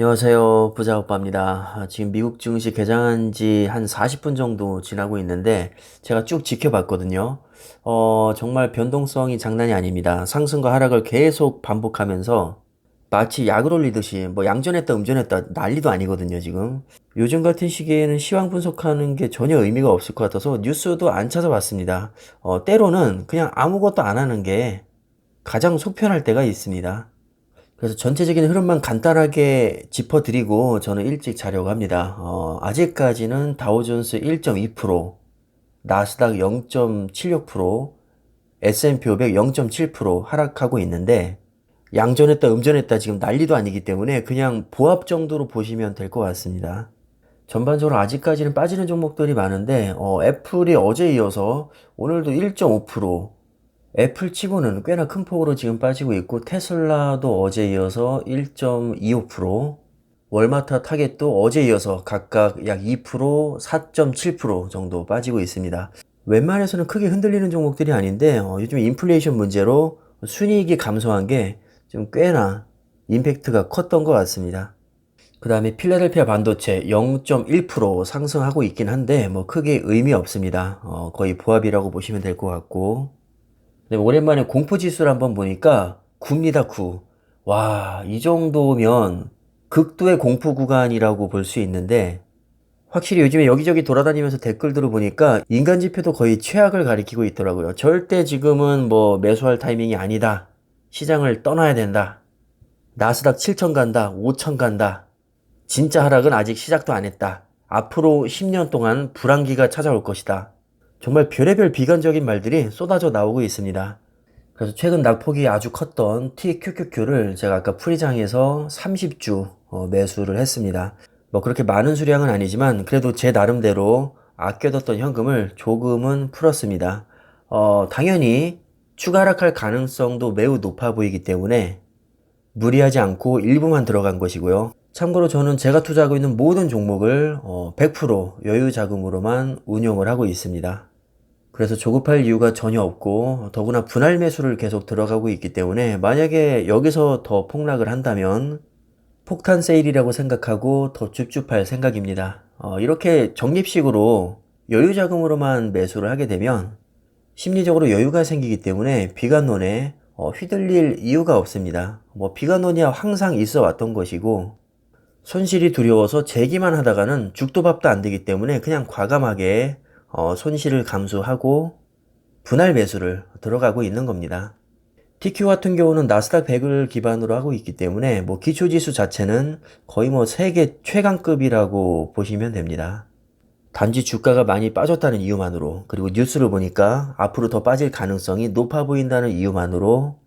안녕하세요. 부자 오빠입니다. 아, 지금 미국 증시 개장한 지 한 40분 정도 지나고 있는데 제가 쭉 지켜봤거든요. 어, 정말 변동성이 장난이 아닙니다. 상승과 하락을 계속 반복하면서 마치 약을 올리듯이 뭐 양전했다 음전했다 난리도 아니거든요, 지금. 요즘 같은 시기에는 시황 분석하는 게 전혀 의미가 없을 것 같아서 뉴스도 안 찾아봤습니다. 어, 때로는 그냥 아무것도 안 하는 게 가장 속편할 때가 있습니다. 그래서 전체적인 흐름만 간단하게 짚어드리고 저는 일찍 자려고 합니다. 어, 아직까지는 다우존스 1.2%, 나스닥 0.76%, S&P 500 0.7% 하락하고 있는데 양전했다 음전했다 지금 난리도 아니기 때문에 그냥 보합 정도로 보시면 될 것 같습니다. 전반적으로 아직까지는 빠지는 종목들이 많은데 어, 애플이 어제 이어서 오늘도 1.5%, 애플 치고는 꽤나 큰 폭으로 지금 빠지고 있고 테슬라도 어제 이어서 1.25%, 월마트 타겟도 어제 이어서 각각 약 2%, 4.7% 정도 빠지고 있습니다. 웬만해서는 크게 흔들리는 종목들이 아닌데 어, 요즘 인플레이션 문제로 순이익이 감소한 게 좀 꽤나 임팩트가 컸던 것 같습니다. 그 다음에 필라델피아 반도체 0.1% 상승하고 있긴 한데 뭐 크게 의미 없습니다. 어, 거의 보합이라고 보시면 될 것 같고 네, 오랜만에 공포 지수를 한번 보니까 9입니다, 9. 와, 이 정도면 극도의 공포 구간이라고 볼 수 있는데, 확실히 요즘에 여기저기 돌아다니면서 댓글들을 보니까 인간 지표도 거의 최악을 가리키고 있더라고요. 절대 지금은 뭐 매수할 타이밍이 아니다. 시장을 떠나야 된다. 나스닥 7천 간다, 5천 간다. 진짜 하락은 아직 시작도 안 했다. 앞으로 10년 동안 불안기가 찾아올 것이다. 정말 별의별 비관적인 말들이 쏟아져 나오고 있습니다. 그래서 최근 낙폭이 아주 컸던 TQQQ를 제가 아까 프리장에서 30주 어, 매수를 했습니다. 뭐 그렇게 많은 수량은 아니지만 그래도 제 나름대로 아껴뒀던 현금을 조금은 풀었습니다. 어, 당연히 추가 하락할 가능성도 매우 높아 보이기 때문에 무리하지 않고 일부만 들어간 것이고요. 참고로 저는 제가 투자하고 있는 모든 종목을 어, 100% 여유 자금으로만 운용을 하고 있습니다. 그래서 조급할 이유가 전혀 없고 더구나 분할 매수를 계속 들어가고 있기 때문에 만약에 여기서 더 폭락을 한다면 폭탄 세일이라고 생각하고 더 줍줍할 생각입니다. 어, 이렇게 적립식으로 여유 자금으로만 매수를 하게 되면 심리적으로 여유가 생기기 때문에 비관론에 어, 휘둘릴 이유가 없습니다. 뭐 비관론이야 항상 있어 왔던 것이고 손실이 두려워서 재기만 하다가는 죽도 밥도 안 되기 때문에 그냥 과감하게 어, 손실을 감수하고 분할 매수를 들어가고 있는 겁니다. TQ 같은 경우는 나스닥 100을 기반으로 하고 있기 때문에 뭐 기초지수 자체는 거의 뭐 세계 최강급이라고 보시면 됩니다. 단지 주가가 많이 빠졌다는 이유만으로 그리고 뉴스를 보니까 앞으로 더 빠질 가능성이 높아 보인다는 이유만으로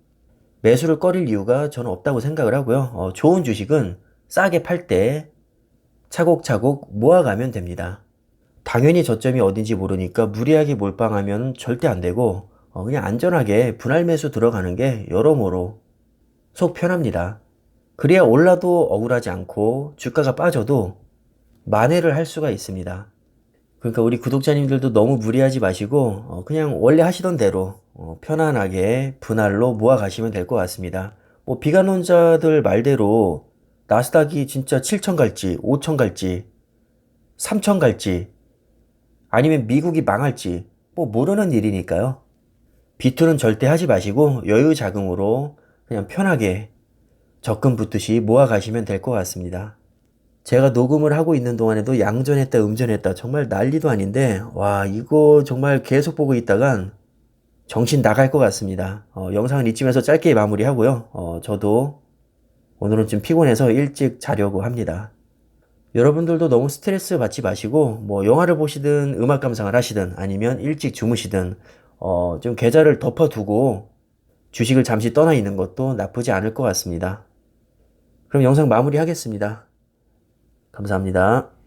매수를 꺼릴 이유가 저는 없다고 생각을 하고요. 어, 좋은 주식은 싸게 팔 때 차곡차곡 모아가면 됩니다. 당연히 저점이 어딘지 모르니까 무리하게 몰빵하면 절대 안 되고 어, 그냥 안전하게 분할 매수 들어가는 게 여러모로 속 편합니다. 그래야 올라도 억울하지 않고 주가가 빠져도 만회를 할 수가 있습니다. 그러니까 우리 구독자님들도 너무 무리하지 마시고 어, 그냥 원래 하시던 대로 어, 편안하게 분할로 모아 가시면 될 것 같습니다. 뭐 비관론자들 말대로 나스닥이 진짜 7천 갈지 5천 갈지 3천 갈지 아니면 미국이 망할지 뭐 모르는 일이니까요. 비투는 절대 하지 마시고 여유 자금으로 그냥 편하게 적금 붙듯이 모아 가시면 될 것 같습니다. 제가 녹음을 하고 있는 동안에도 양전했다 음전했다 정말 난리도 아닌데 와 이거 정말 계속 보고 있다간 정신 나갈 것 같습니다. 어, 영상은 이쯤에서 짧게 마무리하고요. 어, 저도 오늘은 좀 피곤해서 일찍 자려고 합니다. 여러분들도 너무 스트레스 받지 마시고 뭐 영화를 보시든 음악 감상을 하시든 아니면 일찍 주무시든 어, 좀 계좌를 덮어두고 주식을 잠시 떠나 있는 것도 나쁘지 않을 것 같습니다. 그럼 영상 마무리하겠습니다. 감사합니다.